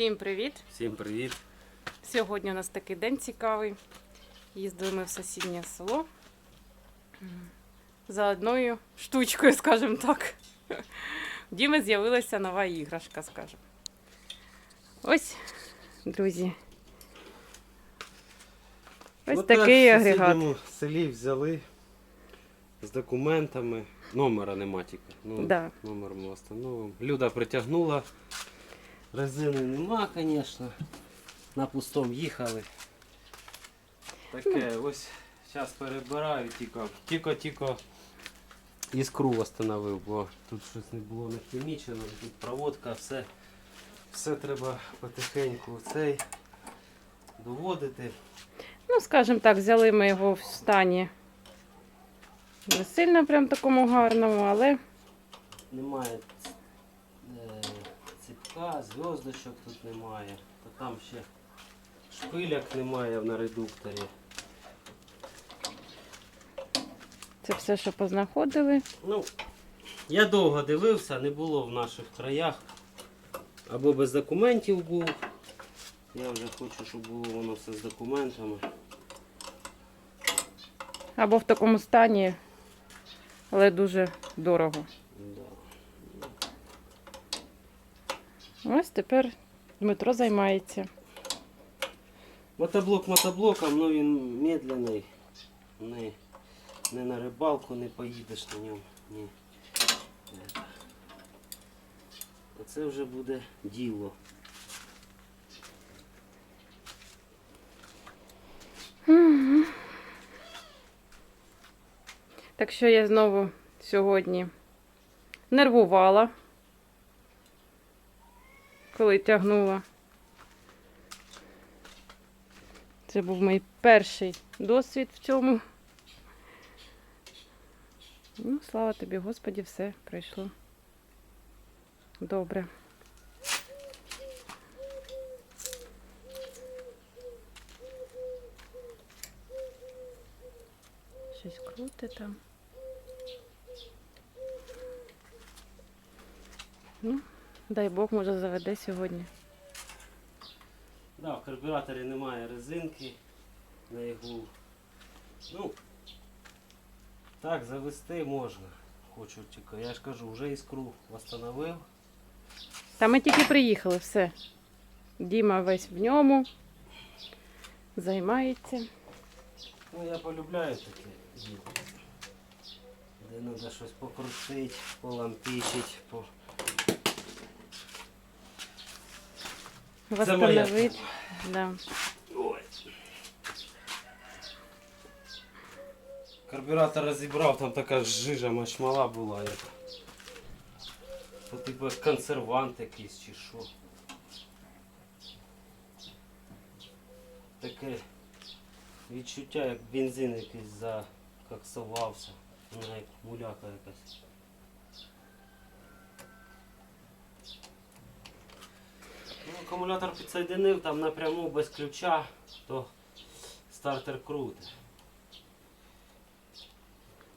Всім привіт! Всім привіт. Сьогодні у нас такий день цікавий. Їздили ми в сусіднє село за одною штучкою, скажімо так. В Діми з'явилася нова іграшка, скажімо. Ось, друзі. Ось Отак такий в агрегат. сусідньому селі взяли з документами. Номера нема тільки. Ну, Да. Номер ми встановимо. Люда притягнула. Резини нема, звісно. На пустом їхали. Таке, ось зараз перебираю, тільки, тільки, тільки іскру встановив, бо тут щось не було нахімічено, тут проводка, все, все треба потихеньку цей доводити. Ну, скажімо так, взяли ми його в стані не сильно прям такому гарному, але Немає ціпка, зв'язочок тут немає. Та там ще шпиляк немає на редукторі. це все, що познаходили. Ну, я довго дивився, не було в наших краях. Або без документів був. Я вже хочу, щоб було воно все з документами. Або в такому стані, але дуже дорого. Да. Ось тепер Дмитро займається. Мотоблок мотоблоком, ну він медленний. Не, не на рибалку не поїдеш на ньому. Ні. Оце вже буде діло. Так що я знову сьогодні нервувала, коли тягнула. Це був мій перший досвід в цьому. Ну, слава тобі, Господі, все пройшло. Добре. Щось круте там. Ну, дай Бог, може заведе сьогодні. Да, в карбюраторі немає резинки на іглу. Ну, так, завести можна. Хочу тільки. Я ж кажу, вже іскру встановив. Та ми тільки приїхали, все. Діма весь в ньому. Займається. Ну, я полюбляю таке діло. Де треба щось покрутити, полампічити, по... Це моя Восстановити. Да. Карбюратор розібрав, там така жижа мачмала була. То типу консервант якийсь чи що. Таке відчуття, як бензин якийсь закоксувався. Вона як муляка якась. Акумулятор підсоєдинив там напряму без ключа, то стартер крутить.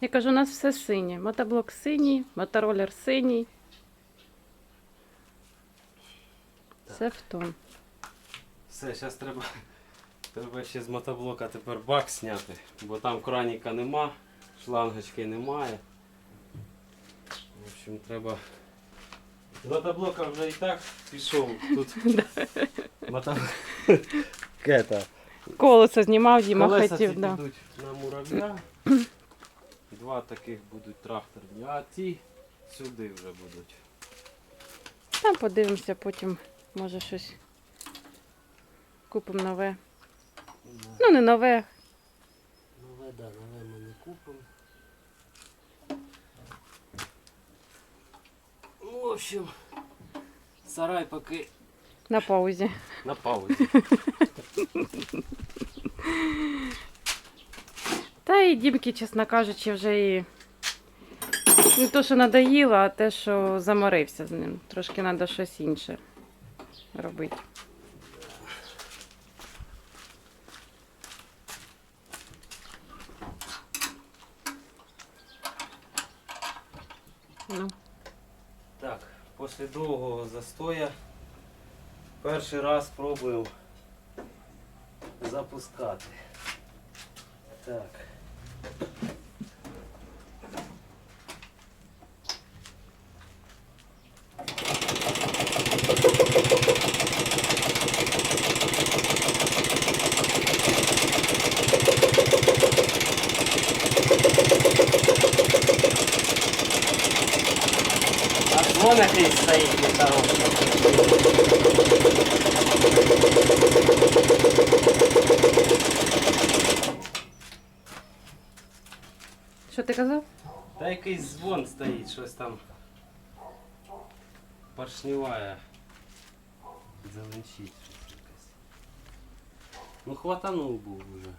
Я кажу, у нас все синє. Мотоблок синій, мотороллер синій. Все в тон. Все, зараз треба, треба ще з мотоблока тепер бак зняти, бо там краніка нема, шлангочки немає. В общем, треба. Мотоблока вже і так пішов. Тут мото... Кета. Колесо знімав, Діма Колеса хотів. Да. підуть на мурав'я. Два таких будуть тракторні, а ті сюди вже будуть. Там подивимося, потім може щось купимо нове. Ну, не нове. Нове, да, нове ми не купимо. В общем, сарай поки На паузі. на паузі. Та і дімки, чесно кажучи, вже і не то, що надоїло, а те, що заморився з ним. Трошки треба щось інше робити. Ну, Так, після довгого застоя Перший раз спробую запускати. Так. А вон який стоїть нехороший. Що ти казав? Та якийсь дзвон стоїть, щось там поршневая зеленчить щось якесь. Ну хватанув був уже.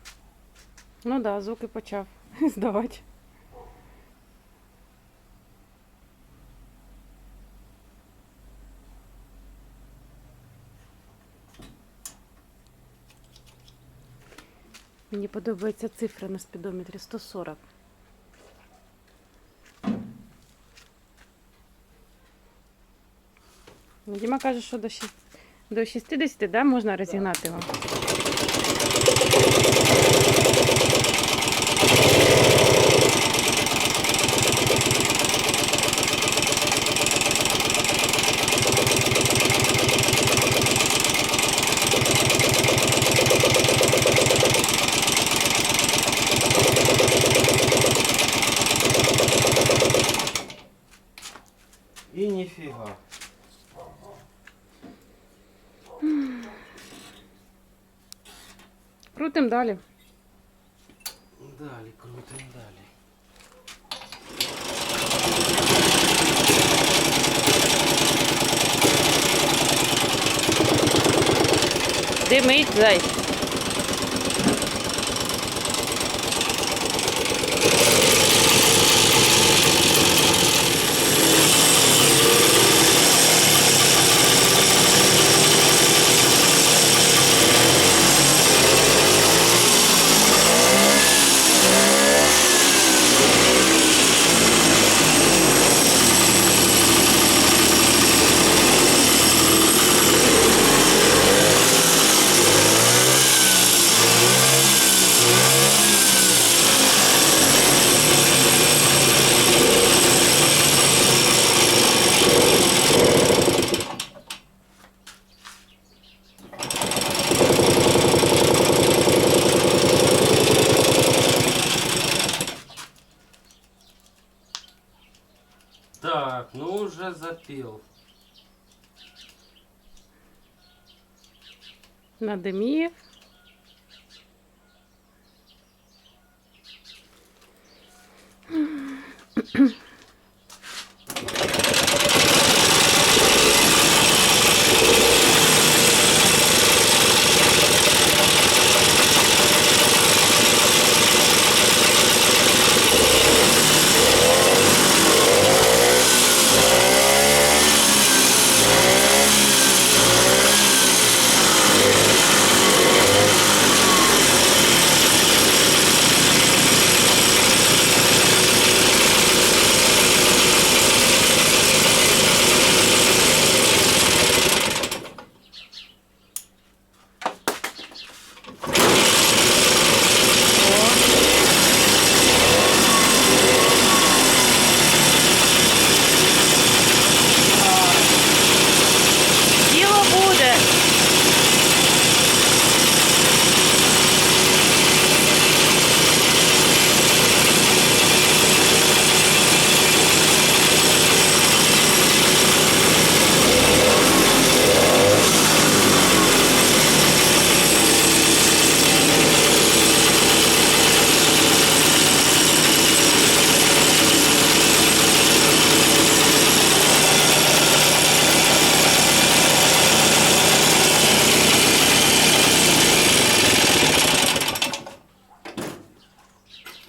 Ну так, да, звуки почав здавати. Мені подобається цифра на спідометрі 140. Діма каже, що до, шість- до 60 да, можна розігнати його. І ніфіга. Крутим далі. Далі, крутим далі. Димить, зай. Так, ну уже запил. Надимів. Діло буде.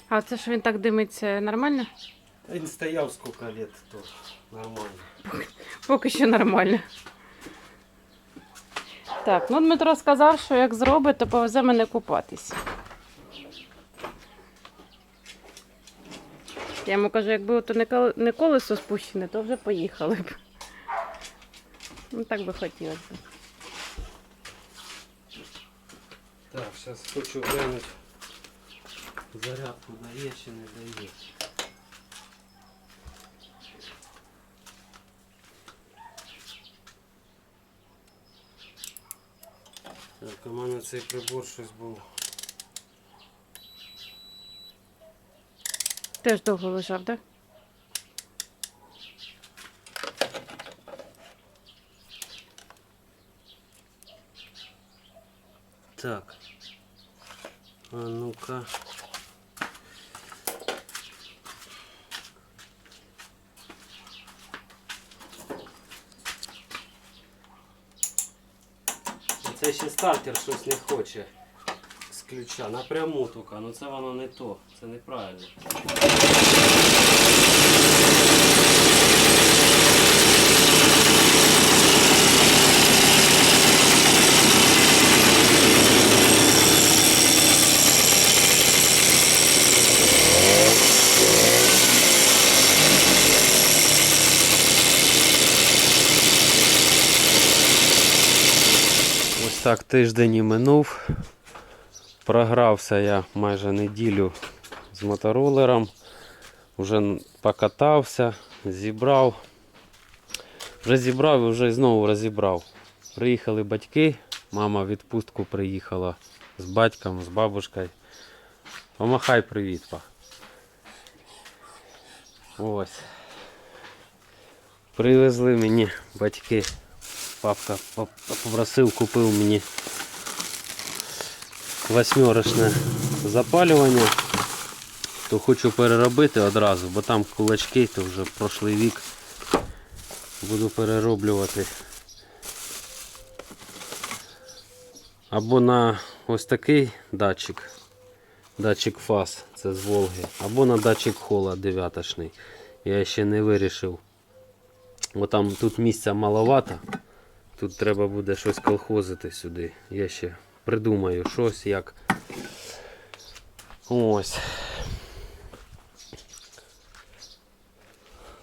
А це що він так димиться нормально? Він стояв сколько лет, то нормально. Поки що нормально. Так, ну Дмитро сказав, що як зробить, то повезе мене купатись. Я йому кажу, якби ото не колесо спущене, то вже поїхали б. Ну так би хотілося. Так, зараз хочу глянути. Зарядку дає чи не дає. Так, у мене цей прибор щось був. Теж довго лежав, так? Так. А ну-ка. Це ще стартер щось не хоче з ключа. Напряму тільки, ну це воно не то, це неправильно. Так тиждень і минув. Програвся я майже неділю з моторолером. Вже покатався, зібрав. Вже зібрав і вже знову розібрав. Приїхали батьки, мама відпустку приїхала з батьком, з бабушкою. Помахай привіт, па. Ось. Привезли мені батьки. Папка поп- попросив, купив мені восьмерочне запалювання. То хочу переробити одразу, бо там кулачки, то вже прошлий вік. Буду перероблювати. Або на ось такий датчик, датчик фаз, це з Волги, або на датчик хола дев'яточний. Я ще не вирішив. Бо там тут місця маловато. Тут треба буде щось колхозити сюди. Я ще придумаю щось як. Ось.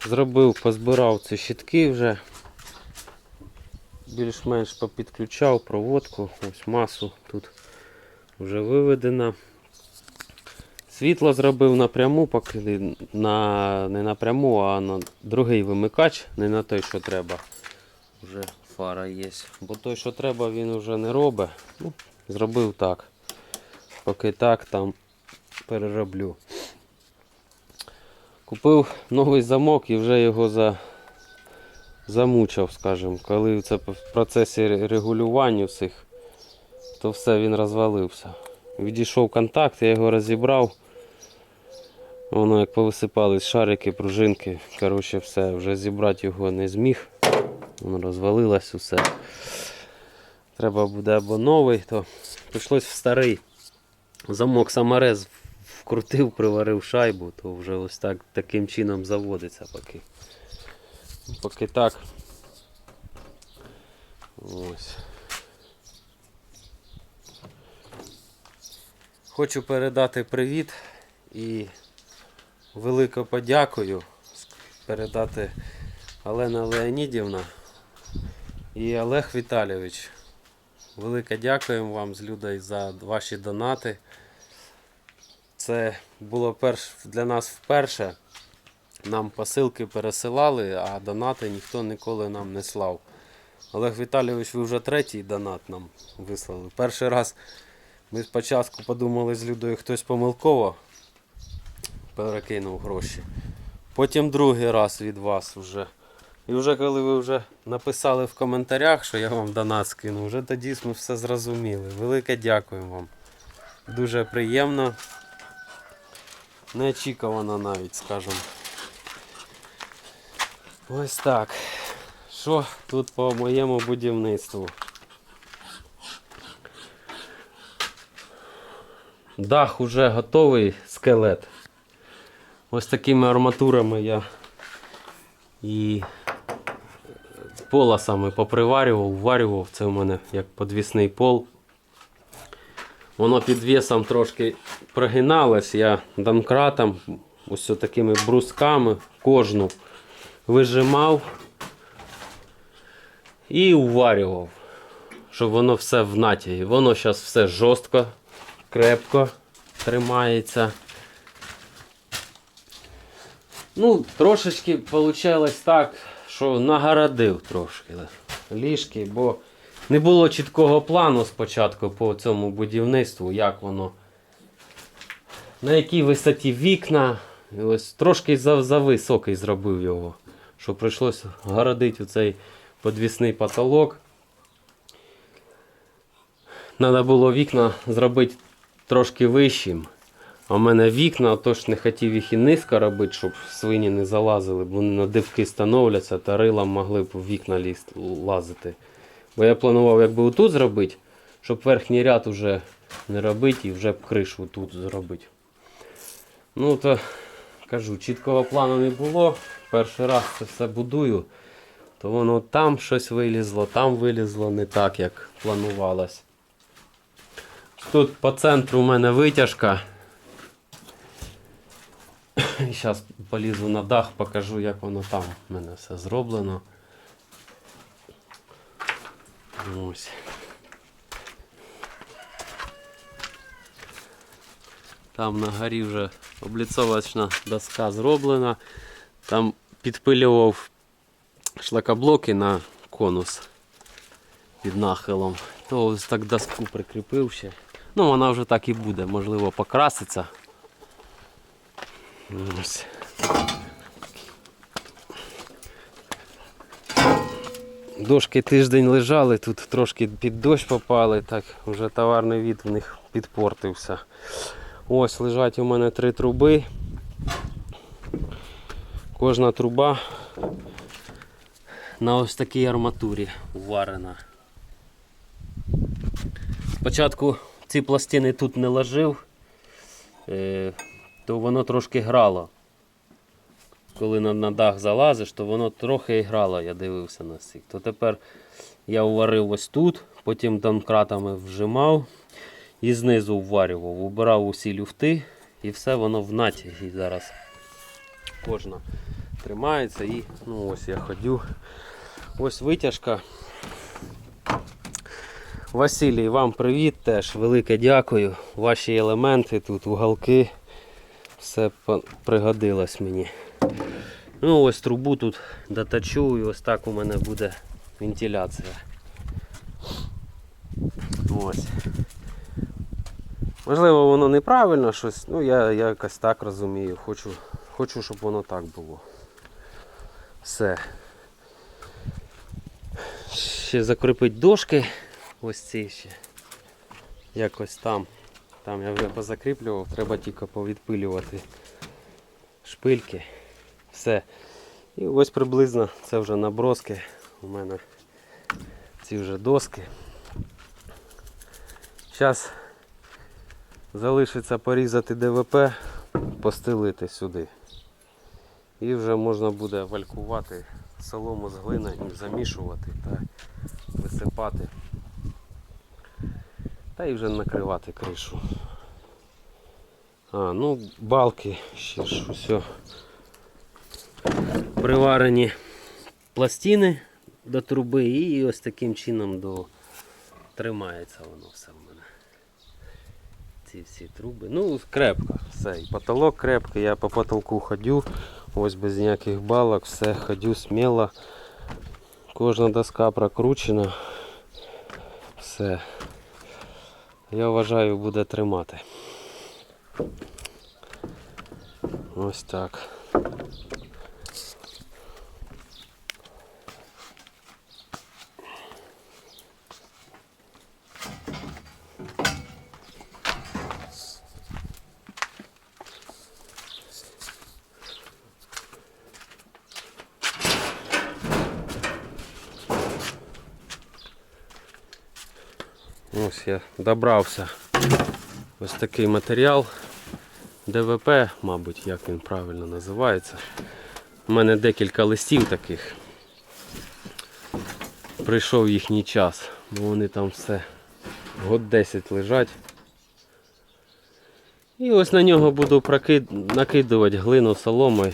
Зробив, позбирав ці щитки вже. Більш-менш попідключав проводку, ось масу тут вже виведена. Світло зробив напряму, поки на, не напряму, а на другий вимикач, не на той, що треба. Вже фара є. Бо той, що треба, він вже не робить. Ну, зробив так. Поки так, там перероблю. Купив новий замок і вже його за... замучив, скажімо. Коли це в процесі регулювання всіх, то все він розвалився. Відійшов контакт, я його розібрав. Воно як повисипались шарики, пружинки. Коротше, все, вже зібрати його не зміг. Воно розвалилось усе. Треба буде або новий, то прийшлось в старий. Замок саморез вкрутив, приварив шайбу, то вже ось так таким чином заводиться поки. Поки так. Ось. Хочу передати привіт і велику подякую передати Олена Леонідівна і Олег Віталійович. Велике дякуємо вам з Людою за ваші донати. Це було перш, для нас вперше. Нам посилки пересилали, а донати ніхто ніколи нам не слав. Олег Віталійович, ви вже третій донат нам вислали. Перший раз ми спочатку подумали з Людою, хтось помилково перекинув гроші. Потім другий раз від вас вже. І вже коли ви вже написали в коментарях, що я вам донат скину, вже тоді ми все зрозуміли. Велике дякуємо вам. Дуже приємно. Неочікувано навіть, скажімо. Ось так. Що тут по моєму будівництву? Дах уже готовий скелет. Ось такими арматурами я і полосами поприварював, вварював. Це у мене як подвісний пол. Воно під весом трошки прогиналось. Я домкратом, ось такими брусками кожну вижимав і уварював. щоб воно все в натягі. Воно зараз все жорстко, крепко тримається. Ну, трошечки вийшло так, що нагородив трошки ліжки, бо не було чіткого плану спочатку по цьому будівництву, як воно. На якій висоті вікна. І ось трошки за, за зробив його. Що прийшлося городити оцей подвісний потолок. Треба було вікна зробити трошки вищим. А в мене вікна, тож не хотів їх і низько робити, щоб свині не залазили, бо вони на дивки становляться та рилом могли б в вікна ліз, лазити. Бо я планував якби отут зробити, щоб верхній ряд уже не робити і вже б кришу тут зробити. Ну то кажу, чіткого плану не було. Перший раз це все будую, то воно там щось вилізло, там вилізло не так, як планувалось. Тут по центру у мене витяжка. Зараз полізу на дах, покажу, як воно там у мене все зроблено. Ось. Там на горі вже обліцовочна доска зроблена. Там підпилював шлакоблоки на конус під нахилом. То ось так доску прикріпив ще. Ну, вона вже так і буде, можливо, покраситься. Ось. Дошки тиждень лежали, тут трошки під дощ попали, так вже товарний від в них підпортився. Ось лежать у мене три труби. Кожна труба на ось такій арматурі уварена. Спочатку ці пластини тут не ложив, е, то воно трошки грало. Коли на, на дах залазиш, то воно трохи і грало, я дивився на цих. То тепер я уварив ось тут, потім домкратами вжимав і знизу вварював. Убирав усі люфти і все воно в натягі зараз. Кожна тримається і ну ось я ходю. Ось витяжка. Василій, вам привіт теж. Велике дякую. Ваші елементи тут, уголки. Все пригодилось мені. Ну ось трубу тут доточу і ось так у мене буде вентиляція. Ось. Можливо, воно неправильно щось, ну я, я якось так розумію. Хочу, хочу, щоб воно так було. Все. Ще закріпить дошки. Ось ці ще. Якось там. Там я вже позакріплював, треба тільки повідпилювати шпильки. Все. І ось приблизно це вже наброски. У мене ці вже доски. Зараз залишиться порізати ДВП, постелити сюди. І вже можна буде валькувати солому з глиною, замішувати та висипати. Та і вже накривати кришу. А, ну балки ще ж все. Приварені пластини до труби і ось таким чином до... тримається воно все в мене. Ці всі труби. Ну, крепко, все. І потолок крепкий, я по потолку ходю, ось без ніяких балок, все ходю сміло. Кожна доска прокручена. Все. Я вважаю, буде тримати. Ось так. Ось я добрався. Ось такий матеріал. ДВП, мабуть, як він правильно називається. У мене декілька листів таких. Прийшов їхній час, бо вони там все год 10 лежать. І ось на нього буду прокид... накидувати глину соломою.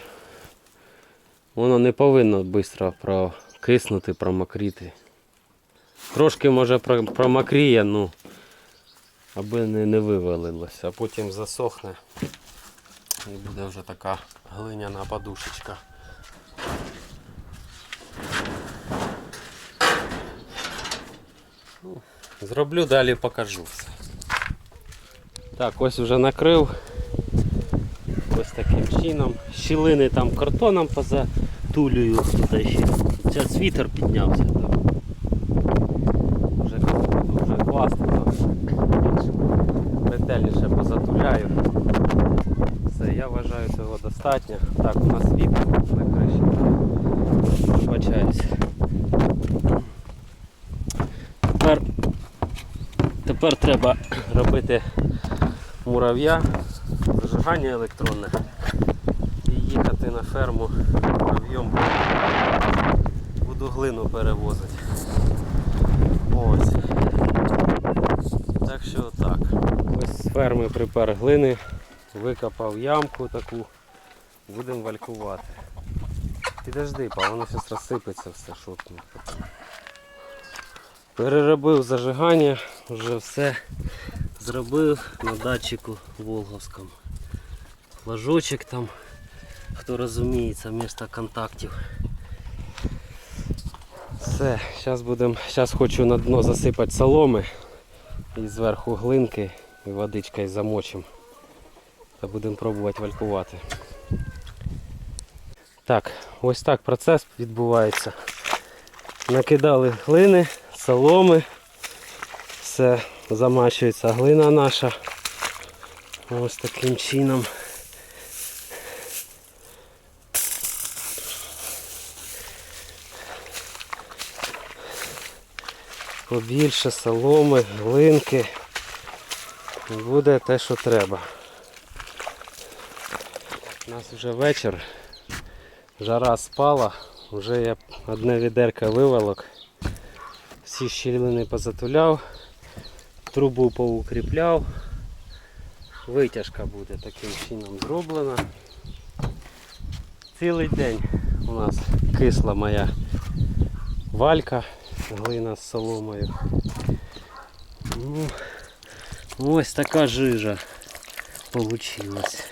Воно не повинно швидко прокиснути, промокріти. Трошки може про- промокріє, ну, аби не, не вивалилося, а потім засохне і буде вже така глиняна подушечка. Ну, Зроблю далі покажу все. Так, ось вже накрив. Ось таким чином. Щілини там картоном позатулюю. Тут ще. Зараз вітер піднявся. Так. Вже, вже класно. так. Ретельніше позатуляю. Все, я вважаю цього достатньо. Так, у нас вітер на криші. Вибачаюсь. Тепер, тепер треба робити мурав'я, зажигання електронне і їхати на ферму муравйом. Буду глину перевозити. Ось. Так що так. Ось з ферми припер глини, викопав ямку таку, будемо валькувати. Підожди, па, воно зараз розсипеться все шотно. Переробив зажигання, вже все зробив на датчику Волговському. Флажочок там, хто розуміється, місто контактів. Все, зараз будемо, зараз хочу на дно засипати соломи і зверху глинки і водичкою замочимо. Та будемо пробувати валькувати. Так, ось так процес відбувається. Накидали глини, соломи, все замачується глина наша. Ось таким чином. Побільше соломи, глинки. Буде те, що треба. У нас вже вечір. Жара спала, вже я одне відерка виволок. Всі щілини позатуляв, трубу поукріпляв. Витяжка буде таким чином зроблена. Цілий день у нас кисла моя валька, глина з соломою. Ну, ось така жижа получилась.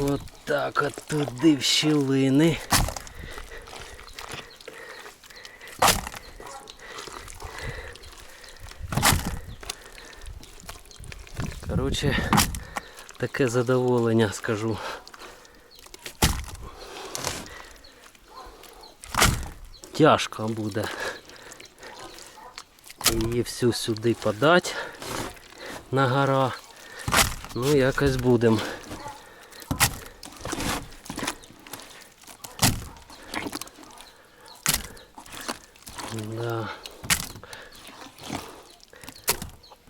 От так от туди в щілини. Коротше, таке задоволення скажу. Тяжко буде її всю сюди подати на гора. Ну якось будемо. Да.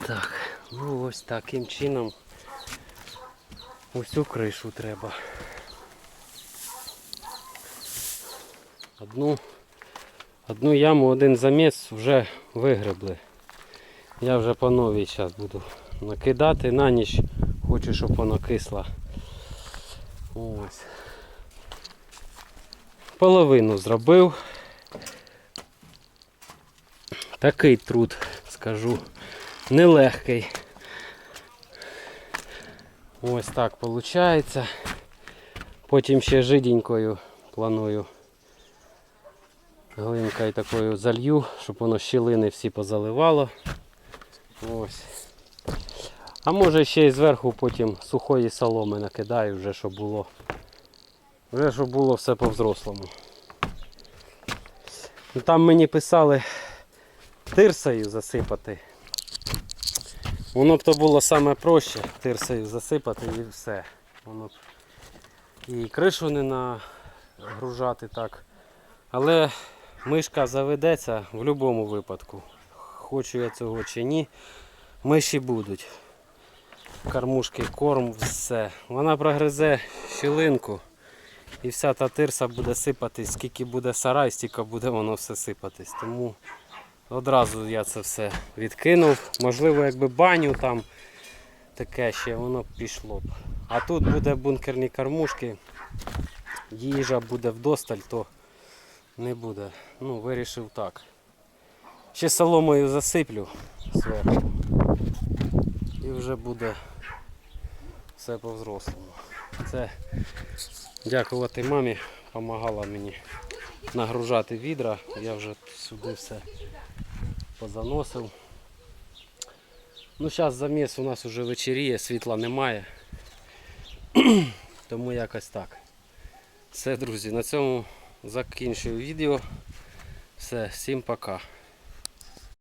Так, ну ось таким чином усю кришу треба. Одну, одну яму, один заміс вже вигребли. Я вже по новій зараз буду накидати на ніч, хочу, щоб воно кисло. Ось. Половину зробив. Такий труд, скажу, нелегкий. Ось так виходить. Потім ще жиденькою планую глинкою такою залью, щоб воно щілини всі позаливало. Ось. А може ще й зверху потім сухої соломи накидаю, вже щоб було. Вже щоб було все по-взрослому. Там мені писали тирсою засипати. Воно б то було саме проще тирсою засипати і все. Воно б і кришу не нагружати так. Але мишка заведеться в будь-якому випадку. Хочу я цього чи ні. Миші будуть. Кормушки, корм, все. Вона прогризе щілинку і вся та тирса буде сипатись, скільки буде сарай, стільки буде воно все сипатись. Тому Одразу я це все відкинув. Можливо, якби баню там таке ще воно б пішло б. А тут буде бункерні кормушки, їжа буде вдосталь, то не буде. Ну, вирішив так. Ще соломою засиплю зверху. І вже буде все по-взрослому. Це дякувати мамі, допомагала мені нагружати відра. Я вже сюди все позаносив. Ну, зараз заміс у нас вже вечеріє, світла немає. Тому якось так. Все, друзі, на цьому закінчую відео. Все, всім пока.